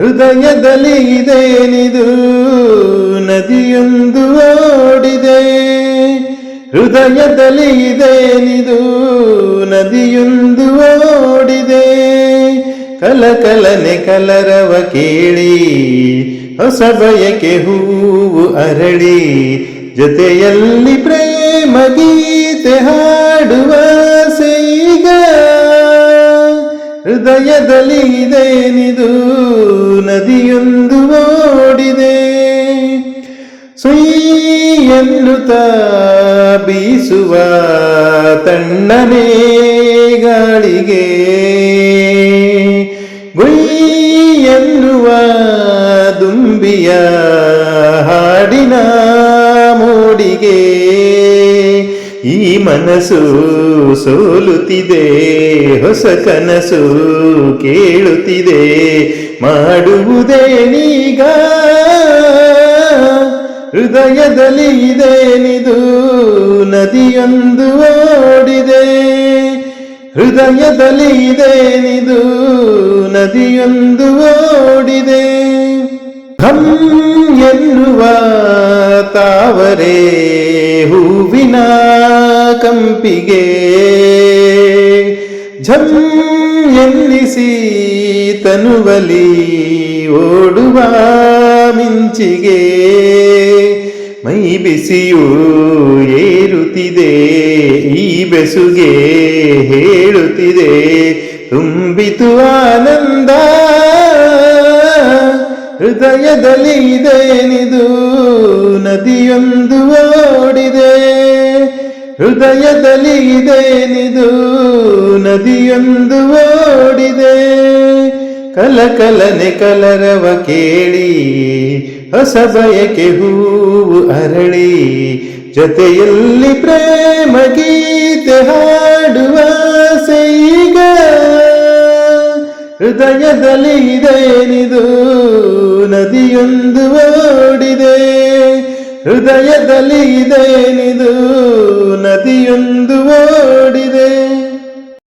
ಹೃದಯದಲ್ಲಿ ಇದೇನಿದು? ನದಿಯೊಂದು ಓಡಿದೆ. ಹೃದಯದಲ್ಲಿ ಇದೇನಿದು? ನದಿಯೊಂದು ಓಡಿದೆ. ಕಲಕಲನೆ ಕಲರವ ಕೇಳಿ, ಹೊಸ ಬಯಕೆ ಹೂವು ಅರಳಿ, ಜೊತೆಯಲ್ಲಿ ಪ್ರೇಮ ಗೀತೆ ಹಾಡುವ ಹೃದಯದಲ್ಲಿ ಇದೇನಿದು ನದಿಯೊಂದು ಓಡಿದೆ. ಸುಯ್ ಎನ್ನುತ್ತ ಬೀಸುವ ತಣ್ಣನೆ ಗಾಳಿಗೆ. ಗುಯ್ಯನ್ನುವ ದುಂಬಿಯ ಹಾಡಿನ ಮೋಡಿಗೆ. ಈ ಮನಸ್ಸು ಸೋಲುತ್ತಿದೆ, ಹೊಸ ಕನಸು ಕೇಳುತ್ತಿದೆ ಮಾಡುವುದೇನೀಗ ಹೃದಯದಲ್ಲಿ ಇದೇನಿದು, ನದಿಯೊಂದು ಓಡಿದೆ. ಹೃದಯದಲ್ಲಿ ಇದೇನಿದು, ನದಿಯೊಂದು ಓಡಿದೆ. ಹಂ ಕಂಪಿಗೆ ಝಂ ಎನ್ನಿಸಿ ತನುವಲಿ ಓಡುವ ಮಿಂಚಿಗೆ ಮೈ ಬಿಸಿಯೂ ಏರುತ್ತಿದೆ, ಈ ಬೆಸುಗೆ ಹೇಳುತ್ತಿದೆ, ತುಂಬಿತು ಆನಂದ ಹೃದಯದಲ್ಲಿ ಇದೇನಿದು ನದಿಯೊಂದು ಓಡಿದೆ. ಹೃದಯದಲ್ಲಿ ಇದೇನಿದು? ನದಿಯೊಂದು ಓಡಿದೆ. ಕಲಕಲನೆ ಕಲರವ ಕೇಳಿ, ಹೊಸ ಬಯಕೆ ಹೂವು ಅರಳಿ, ಜೊತೆಯಲ್ಲಿ ಪ್ರೇಮ ಗೀತೆ ಹಾಡುವ ಸೈಗ. ಹೃದಯದಲ್ಲಿ ಇದೇನಿದು? ನದಿಯೊಂದು ಓಡಿದೆ. ಹೃದಯದಲ್ಲಿ ಇದೇನಿದು? ನದಿಯೊಂದು ಓಡಿದೆ.